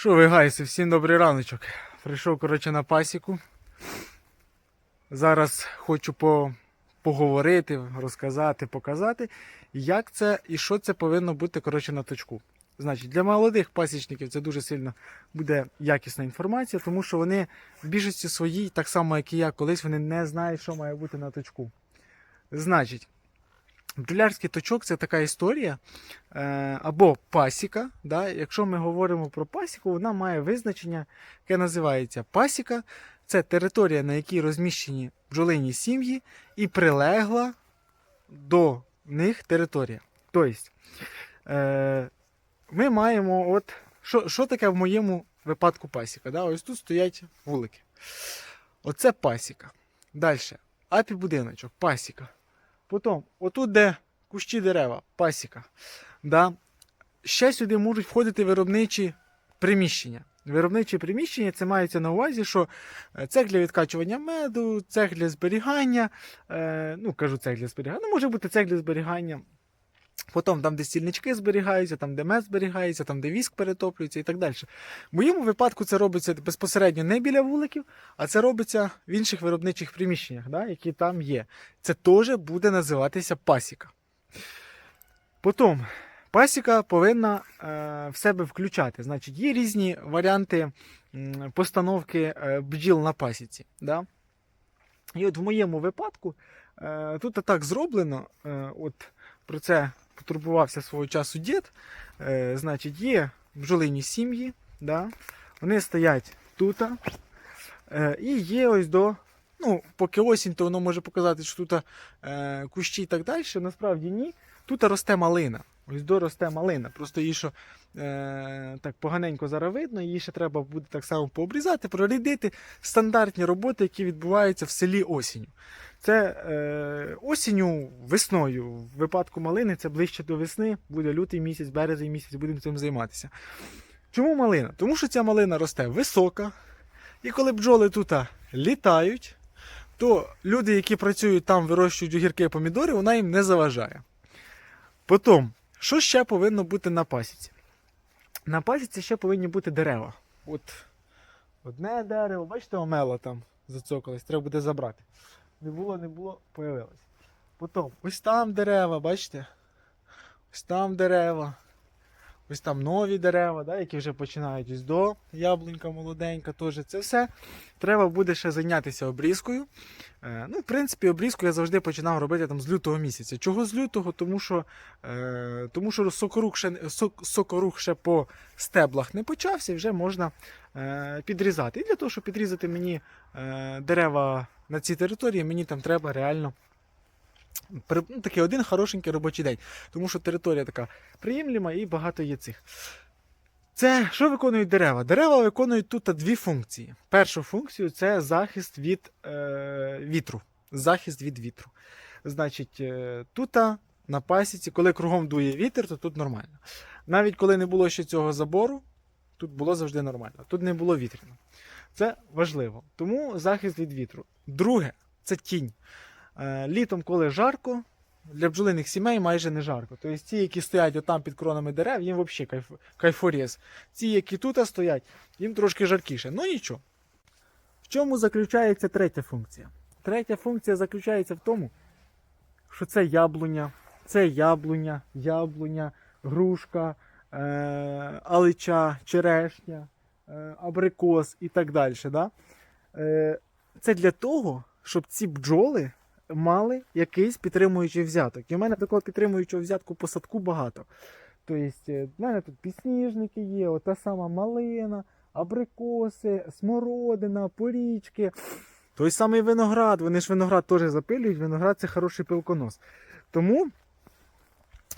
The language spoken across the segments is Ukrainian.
Що ви гайси, всім добрий раночок. Прийшов, коротше, на пасіку. Зараз хочу по, поговорити, розказати, показати, як це і що це повинно бути коротше, на точку. Значить, для молодих пасічників це дуже сильно буде якісна інформація, тому що вони в більшості своїй, так само як і я, колись вони не знають, що має бути на точку. Значить, бджолярський точок це така історія е, або пасіка. Да? Якщо ми говоримо про пасіку, вона має визначення, яке називається пасіка. Це територія, на якій розміщені бджолині сім'ї, і прилегла до них територія. Тобто, е, ми маємо, от, що, що таке в моєму випадку пасіка? Да? Ось тут стоять вулики. Оце пасіка. Далі. Апі-будиночок, пасіка. Потім, отут, де кущі дерева, пасіка. Да? Ще сюди можуть входити виробничі приміщення. Виробничі приміщення це мається на увазі, що е, цех для відкачування меду, цех для зберігання. Е, ну, кажу, цех для зберігання. Ну, може бути цех для зберігання. Потім там, де стільнички зберігаються, там, де мед зберігається, там, де віск перетоплюється і так далі. В моєму випадку це робиться безпосередньо не біля вуликів, а це робиться в інших виробничих приміщеннях, да, які там є. Це теж буде називатися пасіка. Потім, пасіка повинна е, в себе включати. Значить, є різні варіанти постановки е, бджіл на пасіці. Да? І от в моєму випадку е, тут так зроблено. От про це потурбувався свого часу дід. Е, значить, є бджолині сім'ї, да? вони стоять тут. Е, і є ось до. Ну, поки осінь, то воно може показати, що тут е, кущі і так далі. Насправді ні. Тут росте малина. Ось до росте малина. Просто її що е, так поганенько зараз видно, її ще треба буде так само пообрізати, прорядити. Стандартні роботи, які відбуваються в селі осінню. Це е, осінню, весною. В випадку малини це ближче до весни, буде лютий місяць, березень місяць, будемо цим займатися. Чому малина? Тому що ця малина росте висока, і коли бджоли тут літають, то люди, які працюють там, вирощують огірки і помідори, вона їм не заважає. Потім, що ще повинно бути на пасіці? На пасіці ще повинні бути дерева. От одне дерево, бачите, омело там зацокалось, треба буде забрати. Не було, не було, появилось. Потім, ось там дерева, бачите? Ось там дерева. Ось там нові дерева, да, які вже починають ось до яблунька молоденька. Теж. Це все треба буде ще зайнятися обрізкою. Е, ну, В принципі, обрізку я завжди починав робити там, з лютого місяця. Чого з лютого? Тому що, е, тому що сокорух, ще, сок, сокорух ще по стеблах не почався і вже можна е, підрізати. І для того, щоб підрізати мені е, дерева на цій території, мені там треба реально. Ну, такий один хорошенький робочий день, тому що територія така приємлема і багато є цих. Це що виконують дерева? Дерева виконують тут дві функції. Першу функцію це захист від е, вітру. Захист від вітру. Значить, е, тут на пасіці, коли кругом дує вітер, то тут нормально. Навіть коли не було ще цього забору, тут було завжди нормально. Тут не було вітряно. Це важливо. Тому захист від вітру. Друге це тінь. Е, літом, коли жарко, для бджолиних сімей майже не жарко. Тобто ті, які стоять отам під кронами дерев, їм взагалі кайф, кайфорез. Ті, які тут стоять, їм трошки жаркіше. Ну нічого. В чому заключається третя функція? Третя функція заключається в тому, що це яблуня, це яблуня, яблуня, грушка, е- алича, черешня, абрикос і так далі. Да? Е- це для того, щоб ці бджоли мали якийсь підтримуючий взяток. І в мене такого підтримуючого взятку по садку багато. Тобто, е, в мене тут підсніжники є, ота сама малина, абрикоси, смородина, порічки. Той самий виноград. Вони ж виноград теж запилюють, виноград це хороший пилконос. Тому,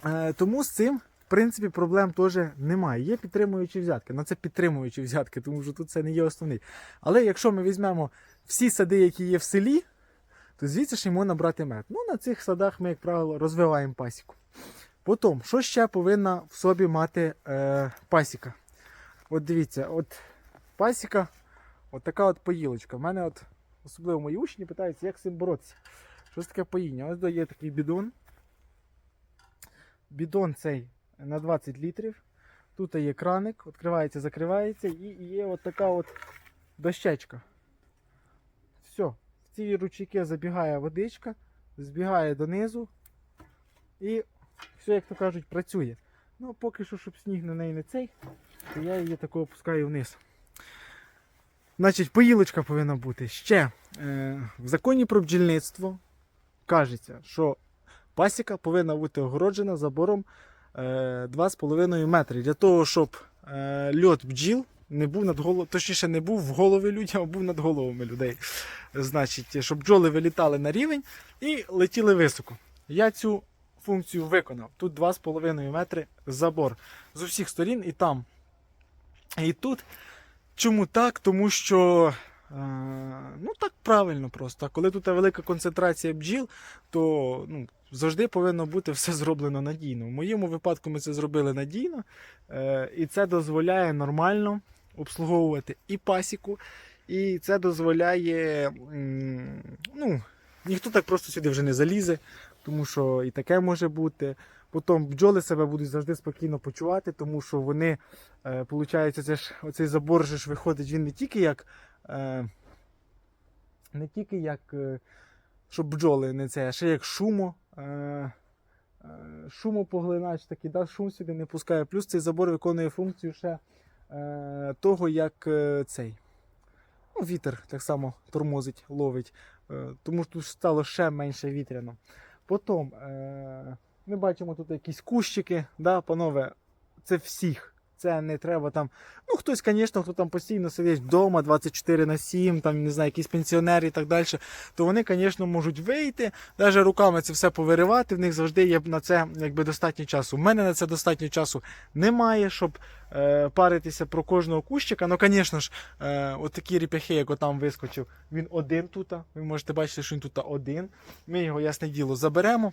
е, тому з цим. Принципі, проблем теж немає. Є підтримуючі взятки. Ну це підтримуючі взятки, тому що тут це не є основний. Але якщо ми візьмемо всі сади, які є в селі, то звідси ж йому набрати мед. Ну, на цих садах ми, як правило, розвиваємо пасіку. Потім, що ще повинна в собі мати е, пасіка? От дивіться, от пасіка, от така от поїлочка. У мене от, особливо мої учні питаються, як з цим боротися. Що таке поїння? Ось є такий бідон. Бідон цей на 20 літрів. Тут є краник, відкривається, закривається, і є от така от дощечка. Все. В ці ручейки забігає водичка, збігає донизу і все, як то кажуть, працює. Ну, поки що, щоб сніг на неї не цей, то я її тако опускаю вниз. Значить, поїлочка повинна бути. Ще е, в законі про бджільництво кажеться, що пасіка повинна бути огороджена забором 2,5 метри. Для того, щоб е, льот бджіл не був над головою, точніше не був в голові людям, а був над головами людей. Значить, щоб бджоли вилітали на рівень і летіли високо. Я цю функцію виконав. Тут 2,5 метри забор з усіх сторін і там. І тут. Чому так? Тому що е, ну так правильно просто. Коли тут велика концентрація бджіл, то ну, завжди повинно бути все зроблено надійно. В моєму випадку ми це зробили надійно, е, і це дозволяє нормально обслуговувати і пасіку, і це дозволяє. ну, ніхто так просто сюди вже не залізе, тому що і таке може бути. Потім бджоли себе будуть завжди спокійно почувати, тому що вони, е, получається, це ж оцей забор ж виходить він не тільки як. Е, не тільки як, е, щоб бджоли не це, а ще як шумо. Е, е, шумопоглинач такий, да, шум сюди не пускає. Плюс цей забор виконує функцію ще е, того, як е, цей. Ну, вітер так само тормозить, ловить. Е, тому що тут стало ще менше вітряно. Потім е, ми бачимо тут якісь кущики, да, панове, це всіх. Це не треба там. Ну, хтось, звісно, хто там постійно сидить вдома 24 на 7, там, не знаю, якісь пенсіонери і так далі, то вони, звісно, можуть вийти, навіть руками це все повиривати. В них завжди є на це якби достатньо часу. У мене на це достатньо часу немає, щоб е, паритися про кожного кущика. Ну, звісно ж, е, от ріп'яхи, як отам вискочив, він один тут. Ви можете бачити, що він тут один. Ми його, ясне діло, заберемо.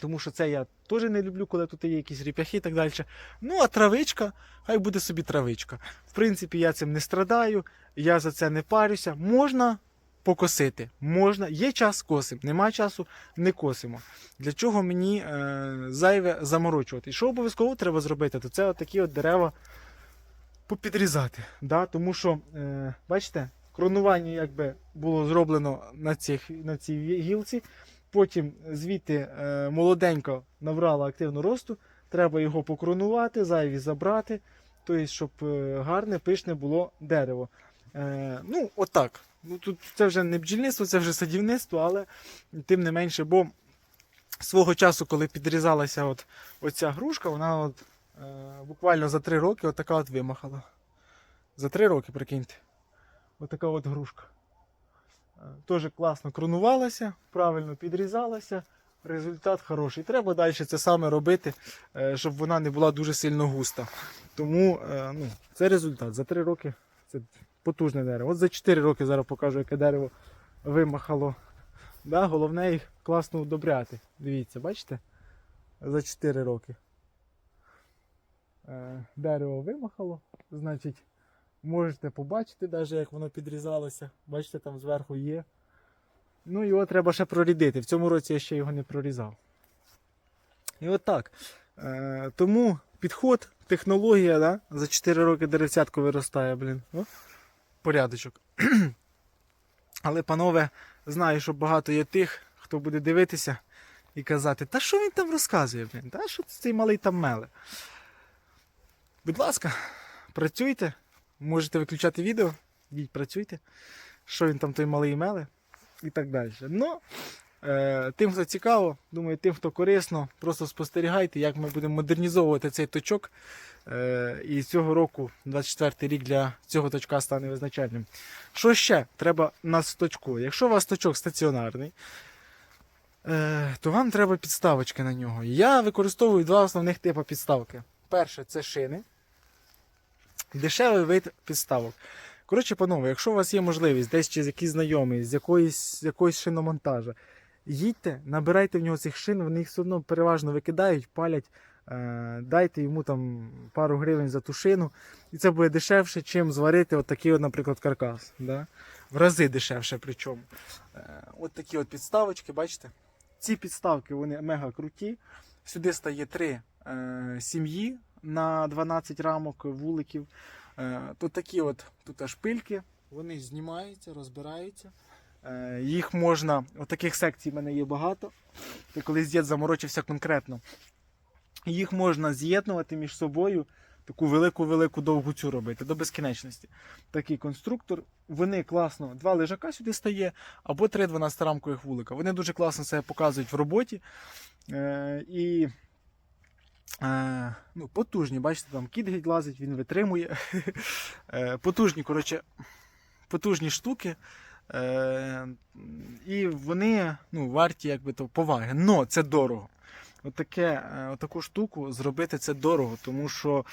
Тому що це я теж не люблю, коли тут є якісь ріп'яхи і так далі. Ну, а травичка, хай буде собі травичка. В принципі, я цим не страдаю, я за це не парюся. Можна покосити, можна. Є час косимо, нема часу не косимо. Для чого мені е, зайве заморочувати? Що обов'язково треба зробити, то це отакі от дерева попідрізати. Да? Тому що, е, бачите, кронування якби було зроблено на, цих, на цій гілці. Потім звідти е, молоденько набрала активну росту, треба його покронувати, зайві забрати, тобто, щоб е, гарне, пишне було дерево. Е, ну, отак. Ну, тут це вже не бджільництво, це вже садівництво, але тим не менше, бо свого часу, коли підрізалася от, оця грушка, вона от, е, буквально за три роки от така от вимахала. За три роки, прикиньте. Отака от грушка. Теж класно кронувалася, правильно підрізалася. Результат хороший. Треба далі це саме робити, е, щоб вона не була дуже сильно густа. Тому е, ну, це результат. За 3 роки це потужне дерево. От за 4 роки зараз покажу, яке дерево вимахало. Да, головне їх класно удобряти. Дивіться, бачите? За 4 роки. Е, Дерево вимахало, значить. Можете побачити, навіть як воно підрізалося. Бачите, там зверху є. Ну, його треба ще прорідити. В цьому році я ще його не прорізав. І от так. Е, тому підход, технологія, да? за 4 роки деревцятко виростає, блін. О, порядочок. Але, панове, знаю, що багато є тих, хто буде дивитися і казати, та що він там розказує, блін? Та що цей малий там меле? Будь ласка, працюйте. Можете виключати відео, йдіть працюйте, що він там той малий меле і так далі. Ну, е, тим, хто цікаво, думаю, тим, хто корисно, просто спостерігайте, як ми будемо модернізовувати цей точок. Е, і цього року, 24-й рік, для цього точка стане визначальним. Що ще треба на точку? Якщо у вас точок стаціонарний, е, то вам треба підставочки на нього. Я використовую два основних типи підставки. Перше це шини. Дешевий вид підставок. Коротше, панове, якщо у вас є можливість десь чи якийсь знайомий з якоїсь, якоїсь шиномонтажа, їдьте, набирайте в нього цих шин, вони їх все одно переважно викидають, палять, е, дайте йому там пару гривень за ту шину, і це буде дешевше, чим зварити от такий, от, наприклад, каркас. Да? В рази дешевше причому. Е, от такі от підставочки, бачите? Ці підставки вони мега круті. Сюди стає три е, сім'ї на 12 рамок вуликів. Е, то такі от тут шпильки, вони знімаються, розбираються. Е, їх можна, от секцій в мене є багато. Ти колись дід заморочився конкретно. Їх можна з'єднувати між собою, таку велику-велику довгу цю робити до безкінечності. Такий конструктор. Вони класно, два лежака сюди стає, або три 12-рамкових вулика. Вони дуже класно себе показують в роботі. Е, і е, ну, потужні, бачите, там кіт лазить, він витримує. Е, потужні, коротше, потужні штуки. Е, і вони ну, варті якби, то, поваги. Но це дорого. Отаке, е, отаку штуку зробити це дорого, тому що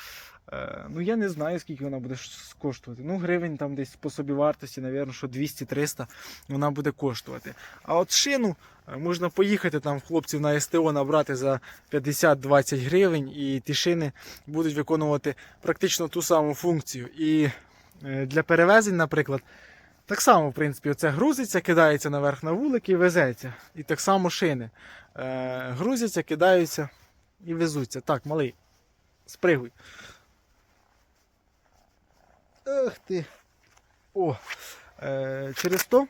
ну, я не знаю, скільки вона буде коштувати. Ну, гривень там десь по собівартості, навірно, що 200-300 вона буде коштувати. А от шину е, можна поїхати там хлопців на СТО набрати за 50-20 гривень, і ті шини будуть виконувати практично ту саму функцію. І е, для перевезень, наприклад, так само, в принципі, оце грузиться, кидається наверх на вулик і везеться. І так само шини. Е, грузяться, кидаються і везуться. Так, малий, спригуй. Ах ти. О, е, через то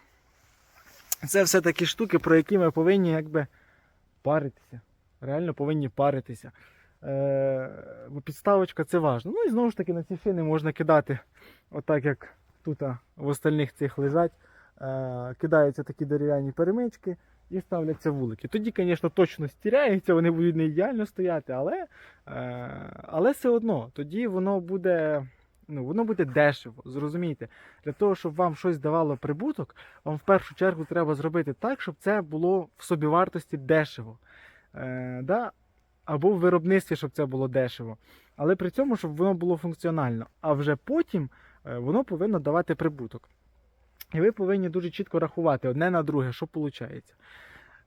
це все такі штуки, про які ми повинні якби паритися. Реально повинні паритися. Е, бо підставочка це важливо. Ну і знову ж таки на ці шини можна кидати, отак як тут в остальних цих лежать. Е, кидаються такі дерев'яні перемички і ставляться вулики. Тоді, звісно, точно стіряються, вони будуть не ідеально стояти, але, е, але все одно, тоді воно буде. Ну, воно буде дешево, зрозумійте. Для того, щоб вам щось давало прибуток, вам в першу чергу треба зробити так, щоб це було в собівартості дешево. Е, да? Або в виробництві, щоб це було дешево. Але при цьому, щоб воно було функціонально. А вже потім е, воно повинно давати прибуток. І ви повинні дуже чітко рахувати одне на друге, що виходить.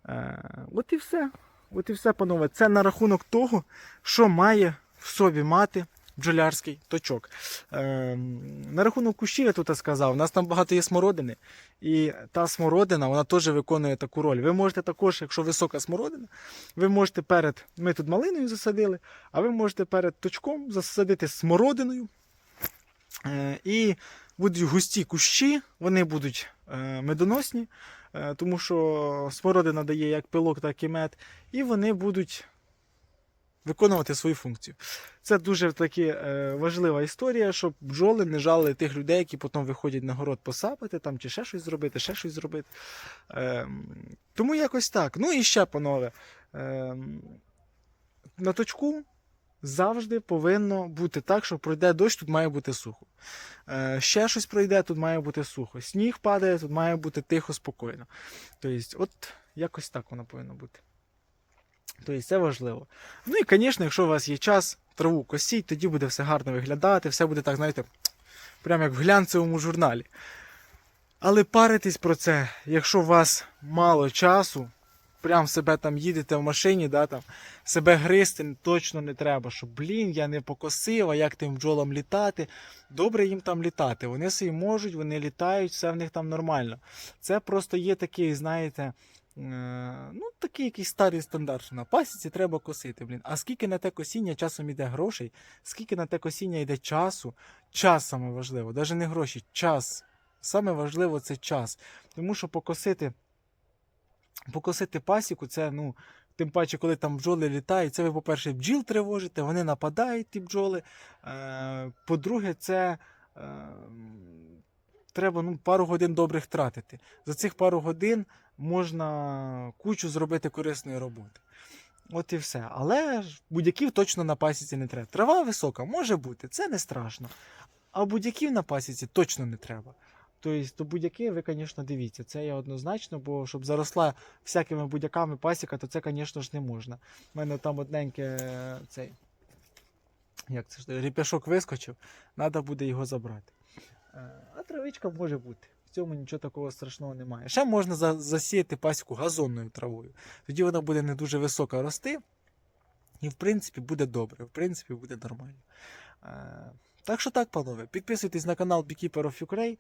Е, от і все. От і все, панове. Це на рахунок того, що має в собі мати бджолярський точок. Е, на рахунок кущів я тут сказав, у нас там багато є смородини, і та смородина вона теж виконує таку роль. Ви можете також, якщо висока смородина, ви можете перед. Ми тут малиною засадили, а ви можете перед точком засадити смородиною. Е, і будуть густі кущі, вони будуть е, медоносні, е, тому що смородина дає як пилок, так і мед, і вони будуть виконувати свою функцію. Це дуже таки е, важлива історія, щоб бджоли не жали тих людей, які потім виходять на город посапати там, чи ще щось зробити, ще щось зробити. Е, тому якось так. Ну і ще, панове, е, на точку завжди повинно бути так, що пройде дощ, тут має бути сухо. Е, ще щось пройде, тут має бути сухо. Сніг падає, тут має бути тихо, спокійно. Тобто, от якось так воно повинно бути. Тобто це важливо. Ну і, звісно, якщо у вас є час, траву косіть, тоді буде все гарно виглядати, все буде так, знаєте, прямо як в глянцевому журналі. Але паритись про це, якщо у вас мало часу, прям себе там їдете в машині, да, там, себе гризти точно не треба, що, блін, я не покосив, а як тим бджолам літати. Добре їм там літати. Вони собі можуть, вони літають, все в них там нормально. Це просто є такий, знаєте, ну, такий якийсь старий стандарт, що на пасіці треба косити. Блін. А скільки на те косіння часом йде грошей, скільки на те косіння йде часу, час саме важливо, навіть не гроші, час. Саме важливо це час. Тому що покосити покосити пасіку, це, ну, тим паче, коли там бджоли літають, це ви, по-перше, бджіл тривожите, вони нападають, ті бджоли. Е, по-друге, це е, треба ну, пару годин добрих тратити. За цих пару годин можна кучу зробити корисної роботи. От і все. Але будь-яків точно на пасіці не треба. Трава висока може бути, це не страшно. А будь-яків на пасіці точно не треба. Тобто, то будь-яки ви, звісно, дивіться, це є однозначно, бо щоб заросла всякими будь-яками пасіка, то це, звісно ж, не можна. У мене там одненьке е, цей. Як це ж ріп'яшок вискочив, треба буде його забрати. А травичка може бути. В цьому нічого такого страшного немає. Ще можна за- засіяти пасіку газонною травою. Тоді вона буде не дуже високо рости. І, в принципі, буде добре. В принципі, буде нормально. Так що так, панове, підписуйтесь на канал Beekeeper of Ukraine.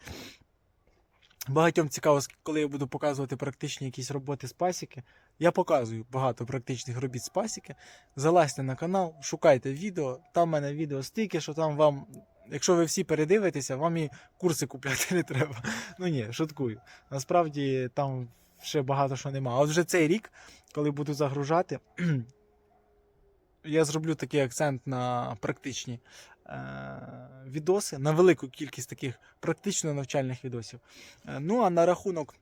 Багатьом цікаво, коли я буду показувати практичні якісь роботи з пасіки. Я показую багато практичних робіт з пасіки. Залазьте на канал, шукайте відео. Там в мене відео стільки, що там вам, якщо ви всі передивитеся, вам і курси купляти не треба. Ну ні, шуткую. Насправді там ще багато що нема. А от вже цей рік, коли буду загружати, я зроблю такий акцент на практичні е- відоси, на велику кількість таких практично навчальних відосів. Е, Ну а на рахунок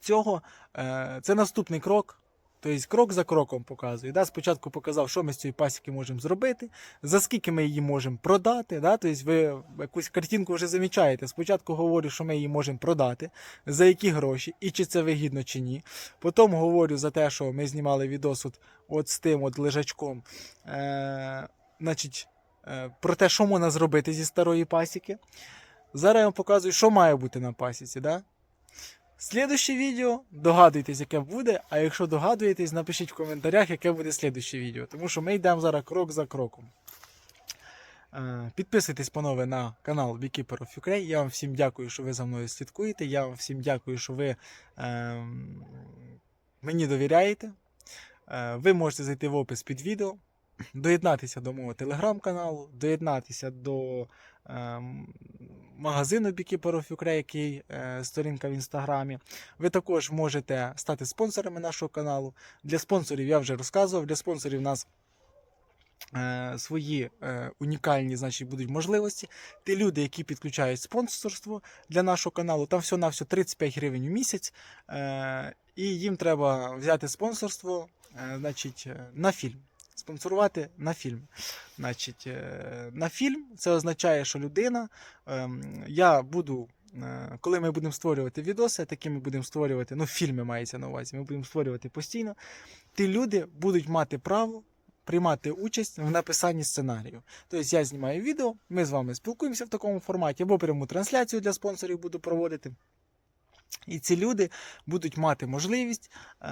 цього, е, це наступний крок. Тобто крок за кроком показую. Да? Спочатку показав, що ми з цієї пасіки можемо зробити, за скільки ми її можемо продати. Да? Тобто ви якусь картинку вже замічаєте. Спочатку говорю, що ми її можемо продати, за які гроші, і чи це вигідно, чи ні. Потім говорю за те, що ми знімали відос от, от з тим от лежачком. Е, значить, е, про те, що можна зробити зі старої пасіки. Зараз я вам показую, що має бути на пасіці. Да? Слідуще відео, догадуйтесь, яке буде, а якщо догадуєтесь, напишіть в коментарях, яке буде слідуще відео. Тому що ми йдемо зараз крок за кроком. Е, Підписуйтесь, панове, на канал Beekeeper of Ukraine. Я вам всім дякую, що ви за мною слідкуєте. Я вам всім дякую, що ви е, мені довіряєте. Е, ви можете зайти в опис під відео, доєднатися до мого телеграм-каналу, доєднатися до магазину Beekeeper Ukraine, який е, сторінка в інстаграмі. Ви також можете стати спонсорами нашого каналу. Для спонсорів я вже розказував. Для спонсорів у нас е, свої е, унікальні значить, будуть можливості. Ті люди, які підключають спонсорство для нашого каналу, там всього на все 35 гривень у місяць. І їм треба взяти спонсорство значить, на фільм. Спонсорувати на фільм. Значить, е, на фільм це означає, що людина. ем, Я буду, е, коли ми будемо створювати відоси, такі ми будемо створювати, ну, фільми мається на увазі, ми будемо створювати постійно. Ті люди будуть мати право приймати участь в написанні сценарію. Тобто я знімаю відео, ми з вами спілкуємося в такому форматі, або пряму трансляцію для спонсорів буду проводити. І ці люди будуть мати можливість е,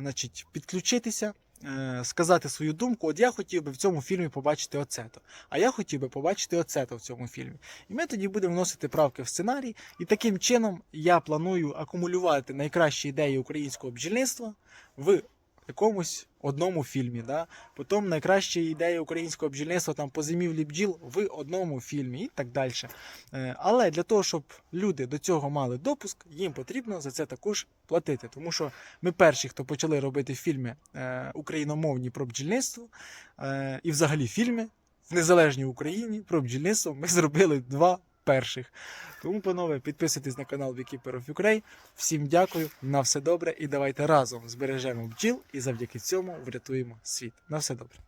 значить, підключитися, е, сказати свою думку. От я хотів би в цьому фільмі побачити оце-то, а я хотів би побачити оце-то в цьому фільмі. І ми тоді будемо вносити правки в сценарій. І таким чином я планую акумулювати найкращі ідеї українського бджільництва в якомусь одному фільмі. Да? Потім найкращі ідеї українського бджільництва там по зимівлі бджіл в одному фільмі і так далі. Е, Але для того, щоб люди до цього мали допуск, їм потрібно за це також платити. Тому що ми перші, хто почали робити фільми е, україномовні про бджільництво е, і взагалі фільми в незалежній Україні про бджільництво, ми зробили два перших. Тому, панове, підписуйтесь на канал Beekeeper of Ukraine. Всім дякую, на все добре і давайте разом збережемо бджіл і завдяки цьому врятуємо світ. На все добре.